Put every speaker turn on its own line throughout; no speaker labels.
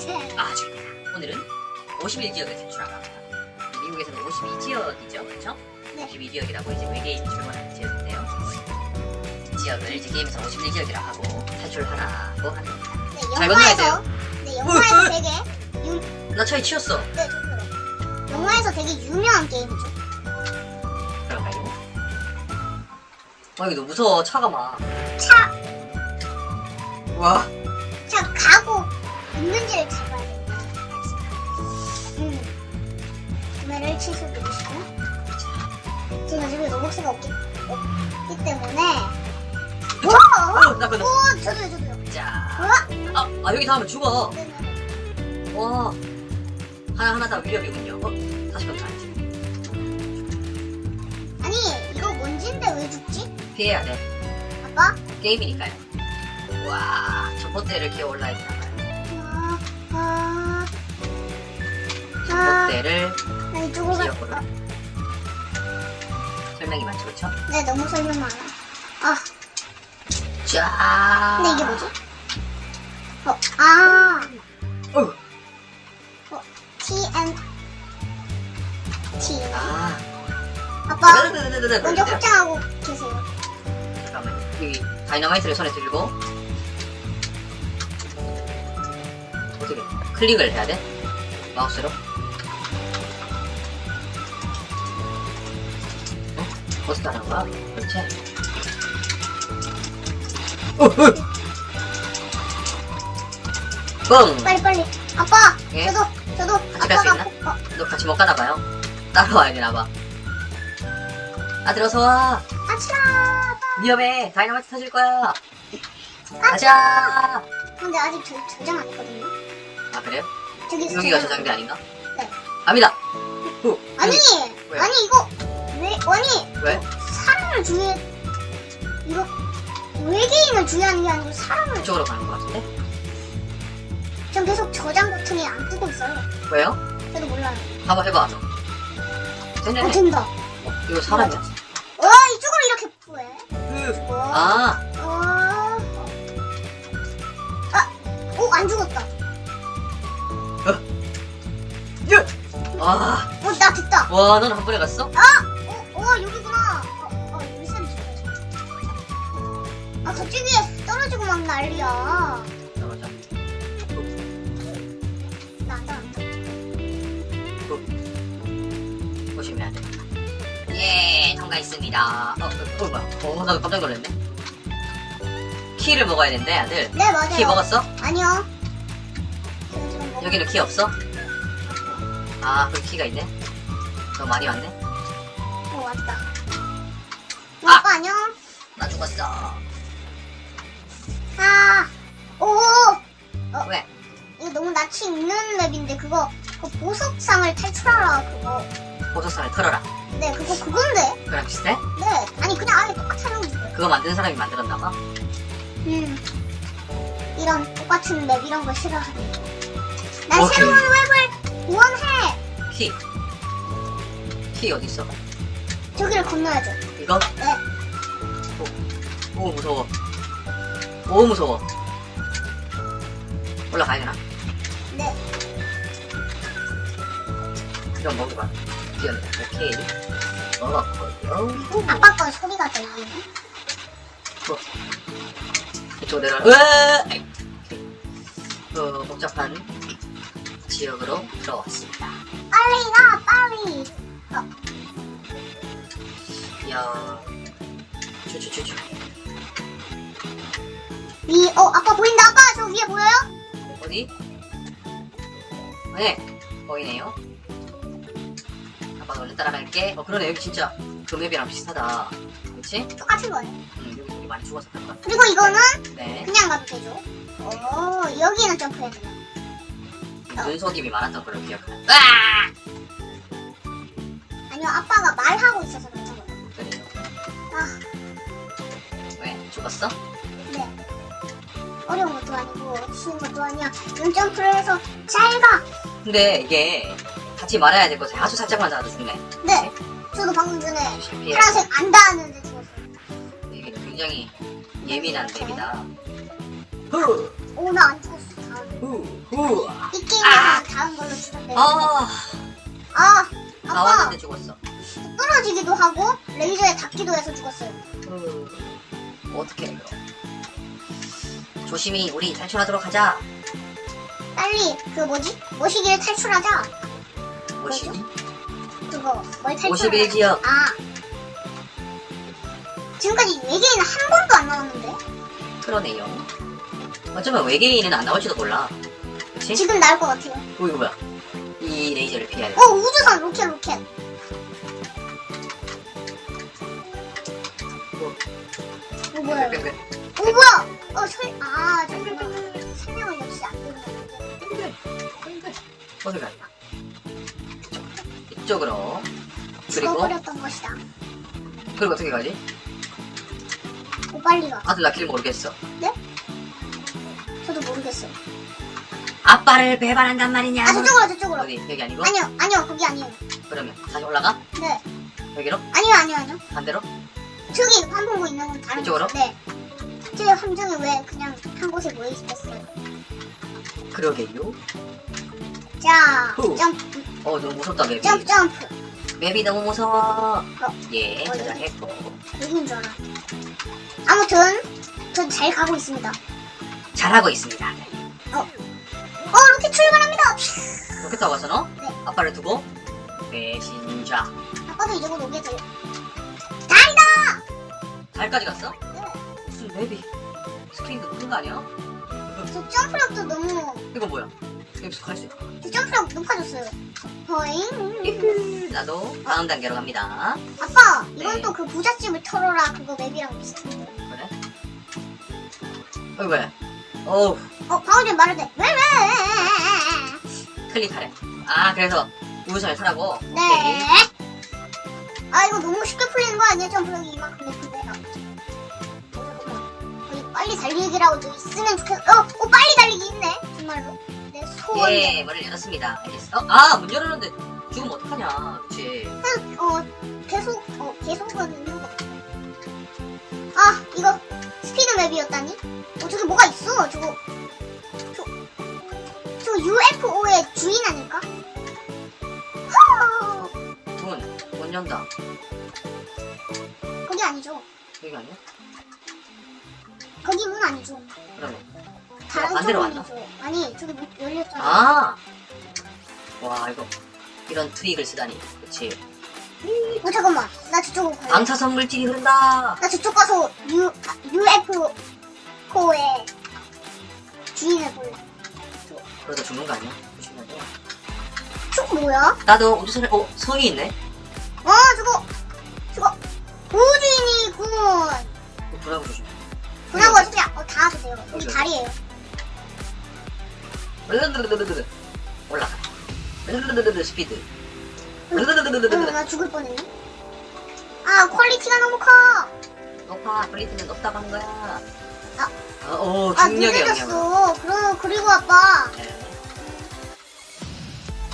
주세요.
아, 지금 오늘은 51지역을 제출한 겁니다. 미국에서는 52지역이죠, 그렇죠?
네.
52지역이라고 이제 외계인 출몰하는 지역인데요. 이 지역을 이제 게임에서 51지역이라고 하고 탈출하라고 합니다.
네,
잘 건너야
영화에서 네, 영화에서
어, 어.
되게 유,
나 차에 치였어.
네, 저 그래. 영화에서 되게 유명한 게임이죠.
그런가요? 아, 이거 너무 무서워. 차가 막.
차,
와.
있는지를 잡아야 돼요. 음. 구매를 취소해주시고. 제가 집에 로벅스가 없기, 없기 때문에. 와!
어, 나 그거.
오, 저도요, 저도요.
자.
우와!
아, 아, 여기 닿으면 죽어.
네네.
와. 하나 하나 다 위협이군요. 어? 다시 건너야지.
아니, 이거 뭔진데 왜 죽지?
피해야 돼.
아빠?
게임이니까요. 와. 첫 번째를 기어 올라야 되나봐요.
아, 아,
첫
아,
번째를
나 이쪽으로 가.
기억으로.
아,
설명이 많죠, 그쵸?
네, 너무 설명 많아. 아,
자.
근데 이게 뭐지? 어, 아,
어.
TN, T.
아.
아빠,
네네네네네.
먼저 확장하고 계세요.
잠깐만. 여기 다이너마이트를 손에 들고 클릭을 해야 돼? 마우스로? 어? 어떻게 하는 거야? 그렇지? 어, 어. 뻥!
빨리, 빨리. 아빠,
예?
저도, 저도,
같이 갈수
아빠가,
있나?
어,
너 같이 못 가나 봐요? 따라와야 되나 봐. 아들 어서 와.
아차!
위험해. 다이너마이트 터질 거야. 가자.
근데 아직 저, 저장 안 했거든요.
아 그래요?
저기
여기가 저장대 아닌가?
네.
갑니다. 후.
아니,
왜?
아니, 이거, 왜, 아니,
왜?
사람을 주의해, 이거, 외계인을 주의하는 게 아니고 사람을,
이쪽으로 가는 것 같은데?
전 계속 저장 버튼이 안 뜨고 있어요.
왜요?
저도 몰라요.
한번 해봐. 너.
어,
됐네.
된다.
어, 이거 사람이야?
와, 이쪽으로 이렇게.
으.
와.
아,
어...
와,
어, 나 됐다.
와, 넌 한 번에 갔어?
어, 어, 여기구나. 어, 어, 여기 쌤 죽어야지. 아, 갑자기 떨어지고 막 난리야.
떨어져.
나다.
보시면 돼. 예, 통과했습니다. 어, 어, 어, 뭐야? 어, 나도 깜짝 놀랐네. 키를 먹어야 된대, 아들.
네, 맞아요.
키 먹었어?
아니요.
여기는 키 없어? 아, 그 키가 있네. 너무 많이 왔네.
어, 왔다. 어,
아!
안녕.
나 죽었어.
아, 오!
왜?
이거 너무 낯이 있는 맵인데, 그거, 그 보석상을 탈출하라, 그거.
보석선을 털어라.
네, 그거 그건데.
그랑 비슷해?
네, 아니, 그냥 아예 똑같아요.
그거 만든 사람이 만들었나봐.
음. 이런 똑같은 맵 이런 거 싫어하네. 난
오케이.
새로운 웹을 원해.
키. 키 어딨어?
저기를 건너야죠.
이거?
네.
오, 오 무서워. 오 무서워. 올라가야 되나?
네.
이건 먹어봐. 뛰어내. 오케이. 먹었고요.
아빠 건 소리가 들리네.
이쪽 내려. 으아! 그 복잡한 지역으로 들어왔습니다.
빨리 가, 빨리. 어,
이야. 추추추추.
위, 어, 아빠 보인다. 아빠 저 위에 보여요?
어디? 네, 보이네요. 아빠가 얼른 따라갈게. 어, 그러네. 여기 진짜 그 맵이랑 비슷하다. 그치?
똑같은 거예요.
음, 여기 많이 죽었었던 것 같아.
그리고 이거는
네.
그냥 가도 되죠. 어, 여기는 점프해야 되나?
눈속임이 많았던 걸로 기억하는. 아!
아니요, 아빠가 말하고 있어서 그런 거예요.
그래요.
아,
왜? 죽었어?
네. 어려운 것도 아니고 쉬운 것도 아니야. 눈 점프를 해서 잘 가.
근데 이게 같이 말해야 될 것을 아주 살짝만 잡아도 죽네.
네. 저도 방금 전에
실패해.
파란색 안 닿았는데 죽었어요.
이게 굉장히 예민한 맵이다.
오, 나 안 죽었어.
후, 후.
이 게임에서 다음 걸로 추천돼.
아,
아, 아빠
나왔는데 죽었어.
떨어지기도 하고 레이저에 닿기도 해서 죽었어요.
후. 어떻게 그럼? 조심히 우리 탈출하도록 하자.
빨리 그 뭐지? 모시기를 탈출하자.
뭐지?
그거 뭘 탈출?
51 지역.
아 지금까지 외계인은 한 번도 안 나왔는데
그러네요. 어쩌면 외계인은 안 나올지도 몰라. 그치?
지금 나올 것 같아요.
오, 이거 뭐야? 이 레이저를 피해야 돼.
어 우주선 로켓 로켓. 어 뭐야? 이거?
뺑뺑뺑.
어 뭐야? 어 설 아 잠깐만 설명을 역시 안 되네.
어디 갈까? 이쪽으로. 그리고,
죽어버렸던 것이다.
그리고 어떻게 가지?
오 빨리 가.
아들 나 길 모르겠어.
저도 모르겠어.
아빠를 배반한단 말이냐?
아 저쪽으로 저쪽으로.
어디? 여기 아니고?
아니요 아니요 거기 아니에요.
그러면 다시 올라가?
네
여기로?
아니요 아니요 아니요.
반대로?
저기 환풍구 있는 건 다른
이쪽으로?
곳. 네. 제 함정이 왜 그냥 한 곳에 모여 있었어요?
그러게요.
자,
후.
점프,
어, 너무 무섭다, 맵이.
점프, 점프.
맵이 너무 무서워.
어.
예,
어,
저장했고.
여기인 줄 알아. 아무튼, 전 잘 가고 있습니다.
잘하고 있습니다.
어, 로켓 출발합니다!
로켓 타고 가서 너?
네.
아빠를 두고 배신자.
아빠도 이제 곧 오겠어요.
달까지 갔어?
네.
무슨 맵이 스크린도 큰거 아니야?
저 점프력도 너무,
이거 뭐야? 여기서 갈수 있어.
저 점프력 높아졌어요. 허잉.
나도 다음 단계로 갑니다.
아빠, 이건
네.
또 그 부잣집을 털어라 그거 맵이랑 비슷한데.
그래? 어, 왜? 어우,
어, 방금 말했대. 왜, 왜?
클릭하래. 아, 그래서 우선을 타라고?
네.
오케이.
아 이거 너무 쉽게 풀리는 거 아니야? 점프력이 이만큼 됐는데. 어, 잠깐만. 여기 빨리 달리기라고 좀 있으면 좋겠어. 어, 어 빨리 달리기 있네. 정말로. 내 소원.
예, 문을 열었습니다. 알겠어? 어, 아, 문 열었는데 죽으면 어떡하냐. 그치?
어 계속 어 계속은 있는 거. 아 이거 스피드 맵이었다니? 어 저기 뭐가 있어? 저거 저, 저 UFO의 주인 아닐까? 허!
문, 문 연다.
거기 아니죠?
여기 아니야?
거기 문 아니죠?
그러면.
다른
반대로
쪽
왔나?
문이죠. 아니 저기 문 열렸잖아.
아! 와, 이거. 이런 트릭을 쓰다니. 그치?
어 잠깐만 나 저쪽으로 가야
방사선 물질이 흐른다!
나 저쪽 가서 U, 아, UFO의 주인을 볼래
그러다 죽는 거 아니야? 돼.
저거 뭐야?
나도 우주선에, 어, 성이 있네?
어 저거 저거 우주인이군
어, 브라보 조심.
분하고 어차피 어, 다 와도 돼요 여기
오케이.
다리에요
르르르르르르. 올라가. 르르르르르 스피드.
나 죽을 뻔했네 아 퀄리티가 너무 커
높아. 퀄리티는 높다고 한 거야.
아.
어, 오,
아,
중력의 영향으로.
늦어졌어. 그럼, 그리고 아빠,
네.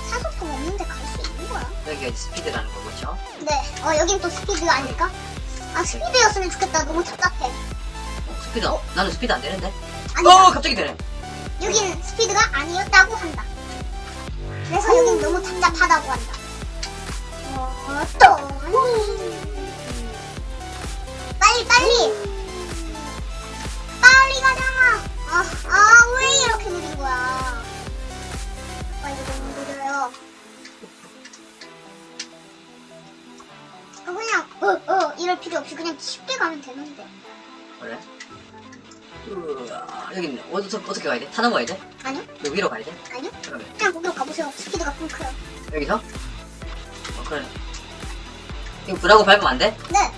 산소통 없는데 갈 수 있는 거야?
여기가 이제 스피드라는 거겠죠?
네. 어, 여긴 또 스피드 아닐까? 아, 스피드였으면 좋겠다. 너무 답답해.
어, 스피드, 나는 스피드 안 되는데?
아니,
어, 갑자기 되네.
여긴 스피드가 아니었다고 한다. 그래서 여긴 너무 답답하다고 한다. 어, 또. 빨리, 빨리! 빨리 가자! 아, 아, 왜 이렇게 느린 거야? 아, 이거 너무 느려요. 어, 그냥, 어, 어, 이럴 필요 없이 그냥 쉽게 가면 되는데.
그래? 우와, 여기 있네. 어디서, 어떻게 가야 돼? 타 넘어야 돼?
아니요?
여기 위로 가야 돼?
아니요?
그러면.
그냥 거기로 가보세요. 스피드가 좀 커요.
여기서? 어, 그래. 이거 브라고 밟으면 안 돼?
네.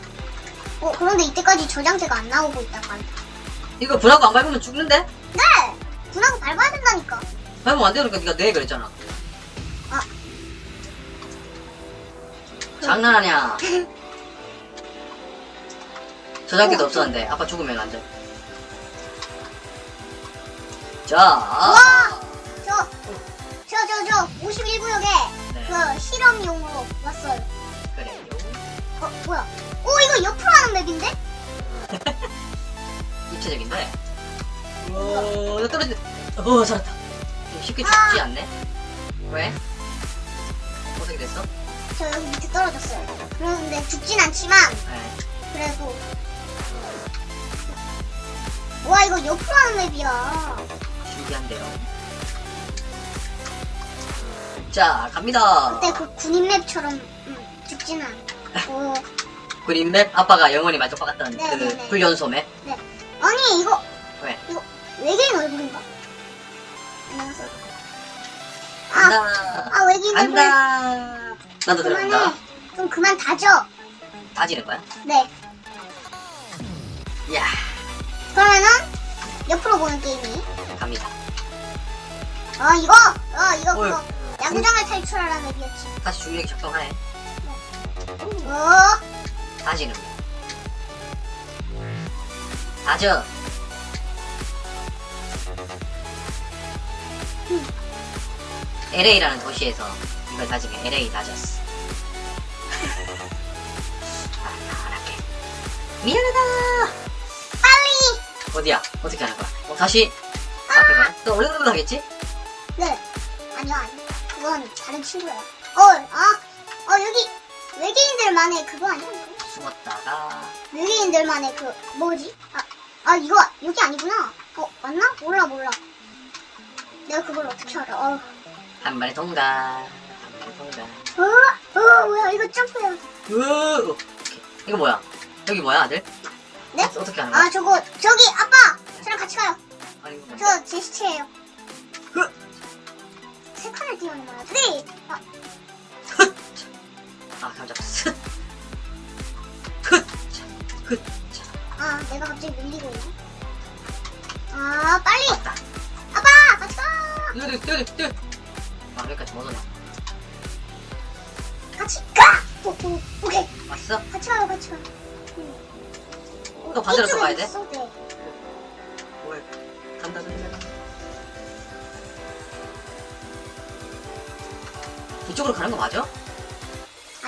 어, 그런데 이때까지 저장체가 안 나오고 있다고 한다.
이거 브라고 안 밟으면 죽는데?
네! 분하고 밟아야 된다니까.
밟으면 안 되니까 네가 네 그랬잖아.
아.
장난하냐? 저장기도
어,
없었는데 아빠 죽으면 안 돼. 자,
와! 저, 저, 저, 저, 51구역에
네,
그 실험용으로 왔어요. 어, 뭐야? 오, 이거 옆으로 하는 맵인데?
입체적인데. 오, 나 떨어진. 어, 살았다. 쉽게
아.
죽지 않네? 왜? 어떻게 됐어?
저 여기 밑에 떨어졌어요. 그런데 죽진 않지만
네.
그래도 와 이거 옆으로 하는 맵이야.
신기한데요. 자, 갑니다.
그때 그 군인 맵처럼 음, 죽지는 않 고.
그린맵 아빠가 영원히 만족받았던
네,
그
네, 네.
훈련소 맵.
네. 아니 이거
왜?
이거 외계인 얼굴인가? 안녕하세요. 아,
간다.
아 외계인 얼굴
간다. 나도. 들어간다.
좀 그만 다져.
다 지는 거야?
네.
이야,
그러면은 옆으로 보는 게임이.
갑니다.
어 이거 어 이거
어이.
그거 야구장을 탈출하라는 맵이었지.
다시 중력이 작동하네.
어
다지는 거. 다져. LA라는 도시에서 이걸 다지면 LA 다졌어. 아, 안 할게. 미안하다.
빨리.
어디야? 어떻게 하는 거야? 어, 다시 앞에 봐. 또 어느 정도 하겠지?
네. 아니요 아니요. 그건 다른 친구예요. 어아 어, 여기 외계인들만의 그거 아니야? 이거?
숨었다가
외계인들만의 그 뭐지? 아, 아 이거 여기 아니구나. 어 맞나? 몰라 몰라. 내가 그걸 어떻게 알아? 어,
한 발에 통과. 한 발에 통과.
어, 어 뭐야 이거 점프야.
으, 오케이. 이거 뭐야? 여기 뭐야, 아들?
네?
어, 어떻게 하는 거야?
아 저거 저기 아빠 저랑 같이 가요.
이거 뭔데?
저제 시체예요.
흐!
세 칸을 띄우는 거야. 네. 아,
훗! 아, 감잡스 훗! 자, 훗! 자,
아 내가 갑자기 밀리고 있네. 아 빨리
왔다.
아빠 가.
뛰어, 뛰어, 뛰어, 뛰어. 아, 여기까지 못 오네.
같이 가. 오, 오, 오케이
왔어?
같이 가요 같이 가. 응.
또 반대로 또 가야 돼?
있어, 네.
뭐야? 간다, 간다. 이쪽으로 가는 거 맞아?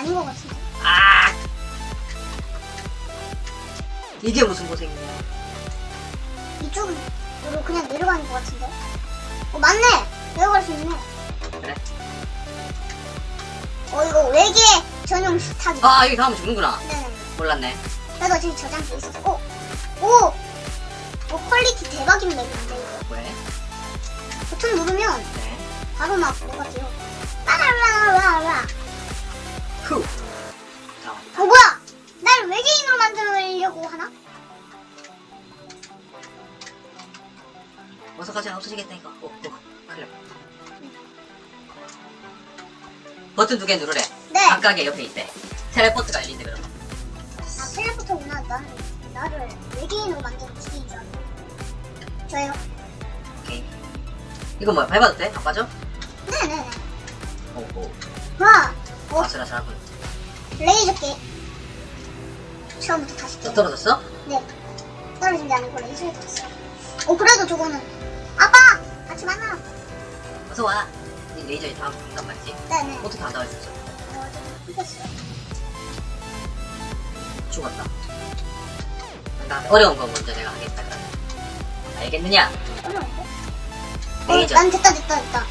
아닌 것 같은데.
아! 이게 무슨 고생이야.
이쪽으로 그냥 내려가는 것 같은데. 어 맞네. 내려갈 수 있네.
그래?
어 이거 외계 전용 식탁이.
아, 여기 가면 죽는구나.
네네.
몰랐네.
그래도 지금 저장돼 있어서. 오, 오, 오 퀄리티 대박인 맵인데 이거.
왜?
버튼 누르면
네.
바로 막 뭐가 돼요. 빠라라라라.
후. 다 왔다.
어 뭐야? 날 외계인으로 만들려고 하나?
어서 가자, 없어지겠다, 이거. 오, 오, 큰일 났다. 버튼 두 개 누르래.
네.
각각의 옆에 있대. 텔레포트가 열린대, 그럼.
아 텔레포터구나. 나는 나를 외계인으로 만드는 기계인 줄 알았네. 저요.
오케이. 이거 뭐야, 밟아도 돼? 안 빠져?
네네네.
오, 오.
와, 어
아슬아슬하군.
레이저 게임. 처음부터 다시
또. 떨어졌어?
네. 떨어진 게 아니고 레이저에 떴어요. 어 그래도 저거는 아빠 같이 만나.
어서 와. 이 레이저에 다음 간단 말이지.
네네.
어떻게 안 닿아줬어?
어, 좀 끊겼어요.
죽었다. 나 어려운 거 먼저 내가 하겠다, 그러면. 알겠느냐?
어려운데?
레이저.
어, 난 됐다 됐다 됐다.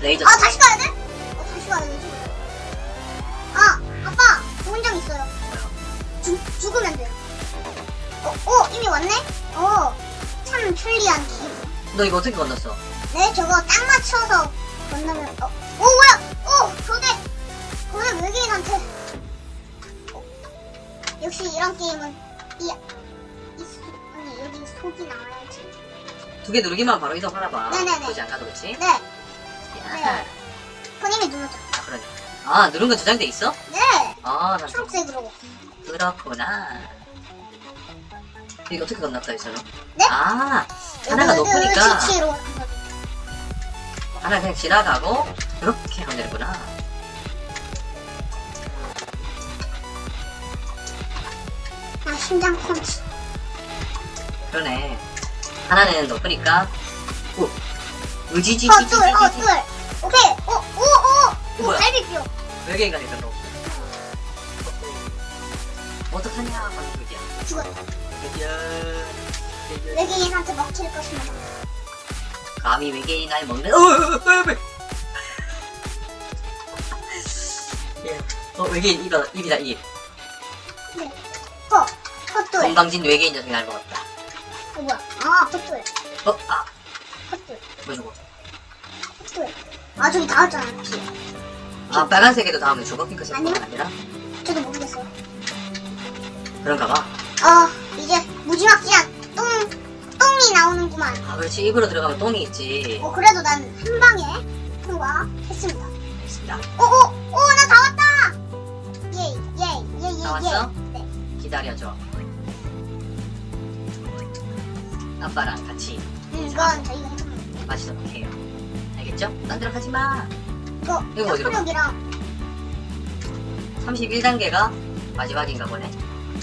레이저.
아 다시 가야 돼? 어 다시 가야 아빠 좋은 점 있어요. 죽 죽으면 돼요. 어, 어 이미 왔네? 어, 참 편리한 기분.
너 이거 어떻게 건넜어?
네, 저거 딱 맞춰서 건너면, 어, 오, 뭐야! 오, 교대! 교대 외계인한테. 어, 역시 이런 게임은, 이, 이, 소, 아니, 여기 속이 나와야지.
두 개 누르기만 바로 이동하나 봐.
네네네.
그지 않아, 그렇지?
네,
야.
본인이 눌러줘.
아, 그러네. 아, 누른 거 저장돼 있어?
네,
아, 나
초록색으로.
그렇구나. 이거 어떻게 건넜다 했잖아?
네?
아, 하나가 높으니까
지치로.
하나 그냥 지나가고 이렇게 하면 되는구나.
아, 심장 펀치.
그러네. 하나는 높으니까 오, 의지지지지지
어, 둘, 어, 둘. 오케이, 오, 오, 오! 오,
뭐야?
갈비뼈.
외계인 가니까 너. 어떡하냐, 방금 그기야.
죽었다.
그기야.
외계인한테 먹힐 것입니다.
감히 외계인 날 먹는 어, 어, 어, 어, 예. 어 외계인 입이다 입이다 입
네. 어, 헛돌.
건방진 외계인 녀석이 날 먹었다
어, 뭐야. 아, 헛돌.
어 아
헛돌.
뭐 저거
헛돌. 아, 저기 나왔잖아, 뒤에.
아 빨간색에도 다음에 저거 핑크색
아니요.
아니라
저도 모르겠어요.
그런가 봐.
어, 이제 무지막지한 똥, 똥이 나오는구만.
아 그렇지 입으로 들어가면 똥이 있지.
어, 그래도 난 한 방에 통과했습니다.
알겠습니다.
오, 오, 오, 나 다 왔다! 예, 예, 예, 예,
다 왔어?
예. 네.
기다려줘. 아빠랑 같이
음, 이건 저희가.
마시도록 해요. 알겠죠? 딴 데로 가지 마.
이거,
이거 어디로 가?
협력이랑
31단계가 마지막인가 보네.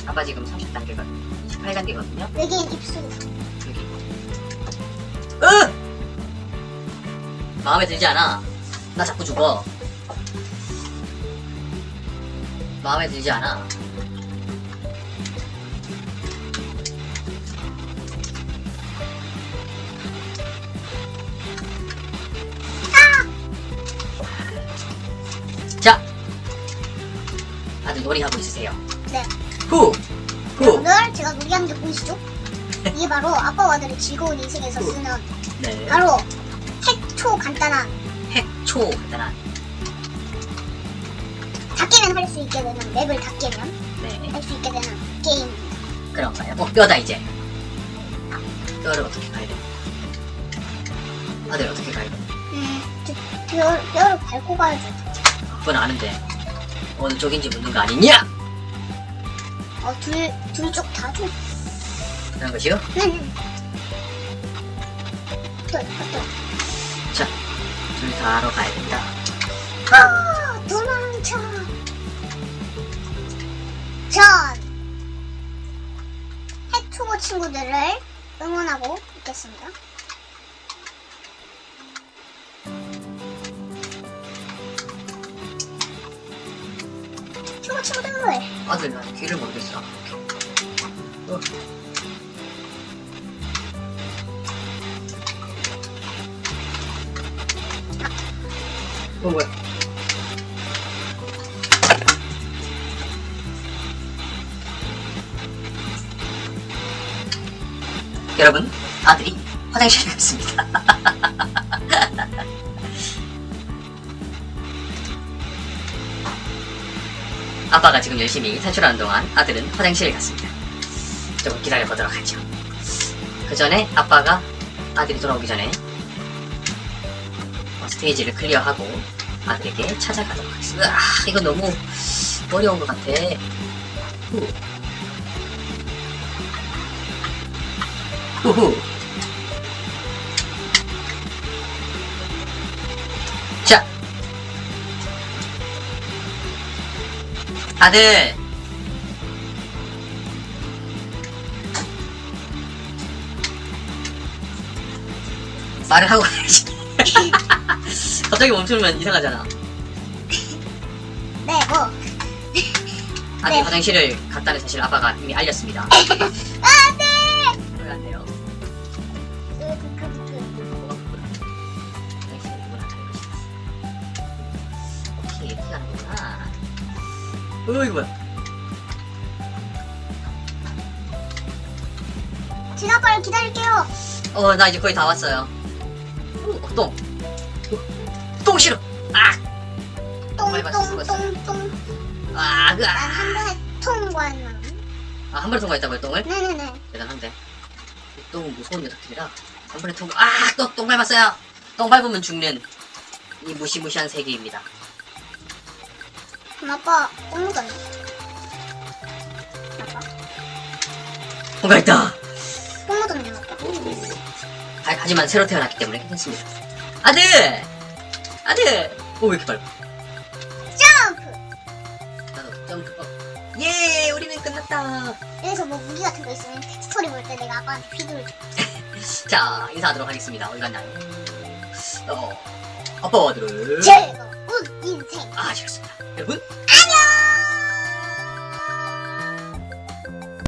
아빠 지금 30단계가 28단계거든요.
외계인 입술.
여기. 으! 마음에 들지 않아. 나 자꾸 죽어. 마음에 들지 않아. 자, 다들 놀이하고 있으세요.
네.
후, 후.
오늘 제가 놀이하는 게 보이시죠? 이게 바로 아빠와 아들의 즐거운 인생에서
후.
쓰는
네.
바로 핵초 간단한
핵초 간단한.
다 깨면 할수 있게 되는 맵을 다 깨면
네.
할 수 있게 되는 게임.
그런가요? 어, 뼈다 이제. 뼈를 어떻게 가야 돼? 아들 어떻게 가야 돼?
음, 저 뼈, 뼈를 밟고 가야죠.
그건 아는데 어느 쪽인지 묻는 거 아니냐?
어, 둘, 둘 쪽다 줘.
그런 것이요?
응. 또, 또.
자, 둘 다 하러 가야 된다.
아, 도망쳐. 전 핵초보 친구들을 응원하고 있겠습니다. 친구들
아들 나 길을 모르겠어. 어. 어 뭐야? 여러분, 아들이 화장실에 갔습니다. 아빠가 지금 열심히 탈출하는 동안 아들은 화장실에 갔습니다. 조금 기다려보도록 하죠. 그 전에 아빠가 아들이 돌아오기 전에 어, 스테이지를 클리어하고 아들에게 찾아가도록 하겠습니다. 아, 이거 너무 어려운 것 같아. 후. 후후. 자. 아들. 말을 하고 가야지. 갑자기 멈추면 이상하잖아.
네, 뭐.
아들
네.
화장실을 갔다는 사실 아빠가 이미 알렸습니다.
아,
어, 이거 뭐야?
아빠를 기다릴게요.
어, 나 이제 거의 다 왔어요. 어, 똥. 어, 똥 싫어. 아,
똥,
많이 봤어,
똥,
봤어.
똥, 똥.
아, 그,
난
아.
한 번에 통과했나?
아, 한 번에 통과했다고요, 똥을?
네네네.
대단한데. 이 똥은 무서운 녀석들이라 한 번에 통과. 아, 또 똥 밟았어요. 똥 밟으면 죽는 이 무시무시한 세계입니다.
그럼 아빠 똥 묻었네. 아빠?
통과했다.
똥 묻었네, 아빠.
하, 하지만 새로 태어났기 때문에 괜찮습니다. 아들! 아들! 오, 왜 이렇게 빨라?
점프!
나도 점프. 어. 예, 우리는 끝났다.
여기서 뭐 무기 같은 거 있으면 스토리 볼 때 내가 아빠한테 줘.
자, 인사하도록 하겠습니다. 어디 갔나요? 어, 아빠와 아들을.
즐거운 인생.
아, 좋습니 다. 여러분,
안녕!